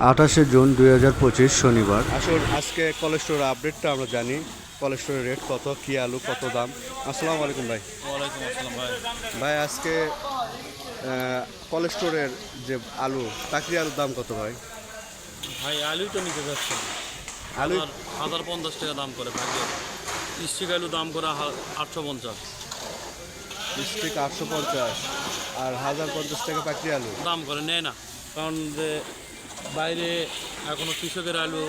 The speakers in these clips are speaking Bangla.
আঠাশে জুন দুই হাজার পঁচিশ শনিবার। আসুন আজকে কোলেস্টোর আপডেটটা আমরা জানি। কোলেস্টোরের রেট কত কি আলু কত দাম? আসসালামু আলাইকুম ভাই। ওয়ালাইকুম আসসালাম ভাই। ভাই আজকে কোলেস্টোরের যে আলু চাকরি আলুর দাম কত ভাই? ভাই আলু তো নিতে যাচ্ছে। আলু? হাজার পঞ্চাশ টাকা দাম করে ভাগ্যে স্টিক আলু দাম করে হা- আটশো পঞ্চাশ। স্টিক আটশো পঞ্চাশ। আর হাজার পঞ্চাশ টাকা পাকড়ি আলু? দাম করে নেয় না। কারণ যে বাইরে এখনও কৃষকের আলু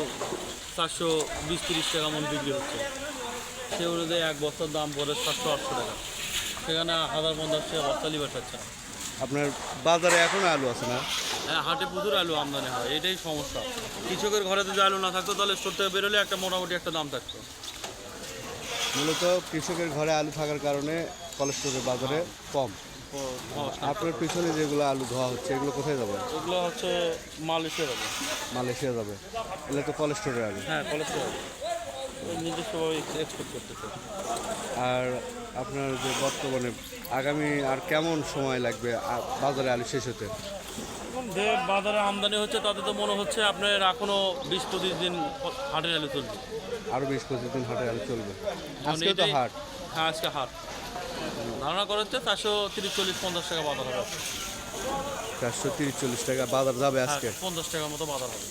চারশো বিশ তিরিশ টাকা মন বিক্রি হচ্ছে। সে অনুযায়ী এক বস্তার দাম পড়ে সাতশো আটশো টাকা। সেখানে হাজার পঞ্চাশ টাকা বস্তা লিবার পাচ্ছে আপনার বাজারে এখনও আলু আছে না? হ্যাঁ হাটে প্রচুর আলু আমদানি হয় এটাই সমস্যা। কৃষকের ঘরে যদি আলু না থাকতো তাহলে স্টোর থেকে বেরোলে একটা মোটামুটি একটা দাম থাকতো। মূলত কৃষকের ঘরে আলু থাকার কারণে কোলেস্টোরের বাজারে কম। আপনার পিছনে যেগুলো আলু ধোয়া হচ্ছে এগুলো কোথায় যাবে? ওগুলো হচ্ছে মালয়েশিয়া যাবে। মালয়েশিয়া যাবে। এগুলো তো কোলেস্টোরের আলু। হ্যাঁ কলেস্ট্রল নিজস্বভাবে এক্সপোর্ট করতেছে। আর আপনার যে বর্তমানে আগামী আর কেমন সময় লাগবে বাজারে আলু শেষ হতে? যে বাজারে আমদানি হচ্ছে তাতে তো মনে হচ্ছে আপনার এখনও বিশ পঁচিশ দিন হাটের আলু চলবে। আরও বিশ পঁচিশ দিন হাটে আলু চলবে। আজকে তো হাট। হ্যাঁ আজকে হাট। ধারণা করা হচ্ছে চারশো তিরিশ চল্লিশ পঞ্চাশ টাকা বাজার হবে। চারশো তিরিশ চল্লিশ টাকা বাজার যাবে হ্যাঁ আজকে। পঞ্চাশ টাকার মতো বাজার হবে।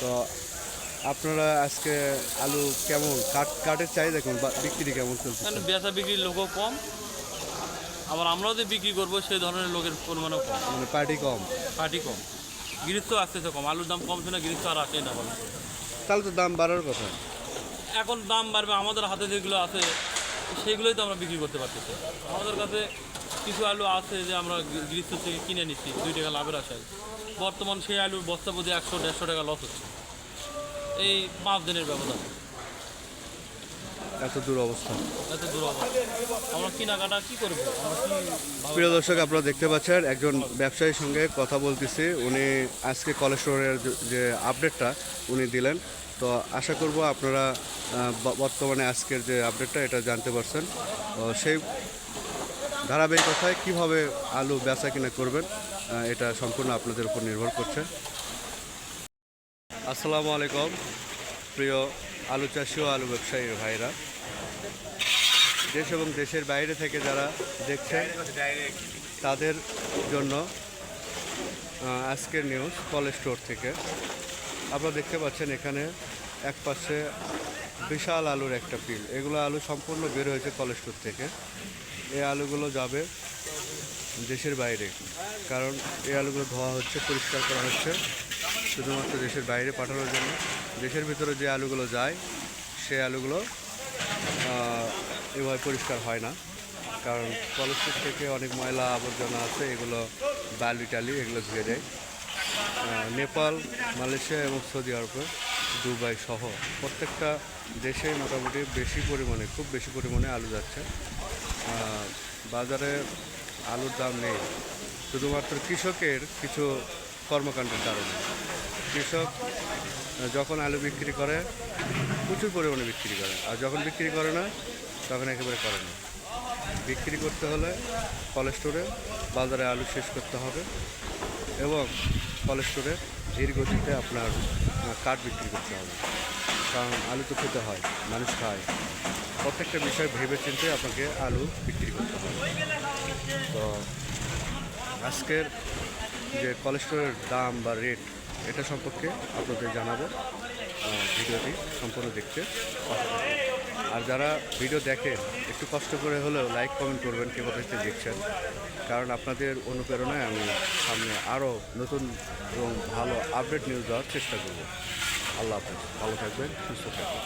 তো আপনারা আজকে আলু কেমন? কাঠ কাঠের চাহিদা কেমন বা- বিক্রি কেমন চলছে কারণ বেচা বিক্রির লোকও কম। আবার আমরাও যে বিক্রি করব সেই ধরনের লোকের পরিমাণও কম। মানে পার্টি কম। পার্টি কম। গৃহস্থ আসতেছে কম। আলুর দাম কমছে না গৃহস্থ আর আসে না। বলে তাহলে তো দাম বাড়ার কথা। এখন দাম বাড়বে আমাদের হাতে যেগুলো আছে সেগুলোই তো আমরা বিক্রি করতে পারতেছি। আমাদের কাছে কিছু আলু আছে যে আমরা গ্রীষ্ম থেকে কিনে নিচ্ছি, দুই টাকা লাভের আশায়। বর্তমান সেই আলুর বস্তা প্রতি একশো, দেড়শো টাকা লস হচ্ছে। এই পাঁচ দিনের ব্যবধান। এত দূর অবস্থা। এত দূর অবস্থা। আমরা কেনাকাটা কী করব? আমরা কি ভালো- প্রিয় দর্শক আপনারা দেখতে পাচ্ছেন একজন ব্যবসায়ীর সঙ্গে কথা বলতেছি। উনি আজকে কলেস্টোরের যে আপডেটটা উনি দিলেন। তো আশা করব আপনারা বর্তমানে আজকের যে আপডেটটা এটা জানতে পারছেন। তো সেই ধারাবাহিকতায় কীভাবে আলু বেচা কিনা করবেন এটা সম্পূর্ণ আপনাদের উপর নির্ভর করছে। আসসালামু আলাইকুম প্রিয় আলু চাষি ও আলু ব্যবসায়ী ভাইরা। দেশ এবং দেশের বাইরে থেকে যারা দেখছেন, তাদের জন্য আজকের নিউজ কল স্টোর থেকে। আপনারা দেখতে পাচ্ছেন এখানে এক পাশে বিশাল আলুর একটা পিল এগুলো আলু সম্পূর্ণ বের হয়েছে কল স্টোর থেকে। এই আলুগুলো যাবে দেশের বাইরে। কারণ এই আলুগুলো ধোয়া হচ্ছে, পরিষ্কার করা হচ্ছে। শুধুমাত্র দেশের বাইরে পাঠানোর জন্য। দেশের ভিতরে যে আলুগুলো যায় সেই আলুগুলো এভাবে পরিষ্কার হয় না। কারণ কলেস্ট্রিক থেকে অনেক ময়লা আবর্জনা আছে, এগুলো বালি টালি, এগুলো ধুয়ে দেয়। নেপাল, মালয়েশিয়া এবং সৌদি আরবে, দুবাই সহ প্রত্যেকটা দেশে মোটামুটি বেশি পরিমাণে, খুব বেশি পরিমাণে আলু যাচ্ছে। বাজারে আলুর দাম নেই। শুধুমাত্র কৃষকের কিছু কর্মকাণ্ডের কারণে। কৃষক যখন আলু বিক্রি করে, প্রচুর পরিমাণে বিক্রি করে। আর যখন বিক্রি করে না, তখন একেবারে করে না। বিক্রি করতে হলে কলেস্টোরে বাজারে আলু শেষ করতে হবে এবং কলেস্টোরে ধীর গতিতে আপনার কাঠ বিক্রি করতে হবে। কারণ আলু তো খেতে হয়, মানুষ খায়। প্রত্যেকটা বিষয় ভেবে চিন্তে আপনাকে আলু বিক্রি করতে হবে। তো আজকের যে কোলেস্টোরের দাম বা রেট এটা সম্পর্কে আপনাদের জানাব ভিডিওটি সম্পূর্ণ দেখতে। আর যারা ভিডিও দেখেন, একটু কষ্ট করে হলেও লাইক কমেন্ট করবেন কে কোথা থেকে দেখছেন। কারণ আপনাদের অনুপ্রেরণায় আমি সামনে আরও নতুন এবং ভালো আপডেট নিউজ দেওয়ার চেষ্টা করব। আল্লাহ হাফেজ, ভালো থাকবেন, সুস্থ থাকবেন।